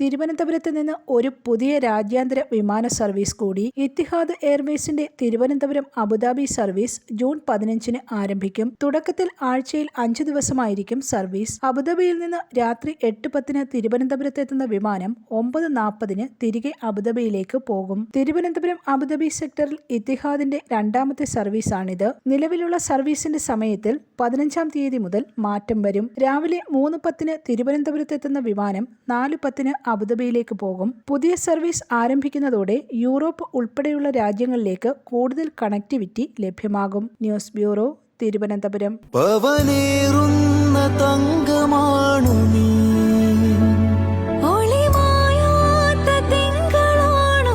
തിരുവനന്തപുരത്ത് നിന്ന് ഒരു പുതിയ രാജ്യാന്തര വിമാന സർവീസ് കൂടി Etihad എയർവേസിന്റെ Thiruvananthapuram Abu Dhabi service June പതിനഞ്ചിന് ആരംഭിക്കും. തുടക്കത്തിൽ ആഴ്ചയിൽ അഞ്ചു ദിവസമായിരിക്കും സർവീസ്. അബുദാബിയിൽ നിന്ന് രാത്രി എട്ട് പത്തിന് തിരുവനന്തപുരത്തെത്തുന്ന വിമാനം ഒമ്പത് നാൽപ്പതിന് തിരികെ അബുദാബിയിലേക്ക് പോകും. തിരുവനന്തപുരം അബുദാബി സെക്ടറിൽ ഇത്തിഹാദിന്റെ രണ്ടാമത്തെ സർവീസാണിത്. നിലവിലുള്ള സർവീസിന്റെ സമയത്തിൽ പതിനഞ്ചാം തീയതി മുതൽ മാറ്റം വരും. രാവിലെ മൂന്ന് പത്തിന് തിരുവനന്തപുരത്തെത്തുന്ന വിമാനം നാല് പത്തിന് അബുദാബിയിലേക്ക് പോകും. പുതിയ സർവീസ് ആരംഭിക്കുന്നതോടെ യൂറോപ്പ് ഉൾപ്പെടെയുള്ള രാജ്യങ്ങളിലേക്ക് കൂടുതൽ കണക്ടിവിറ്റി ലഭ്യമാകും. News bureau Thiruvananthapuram. തങ്കമാണു നീ. ഒളിമായാത്ത തിങ്കളാണു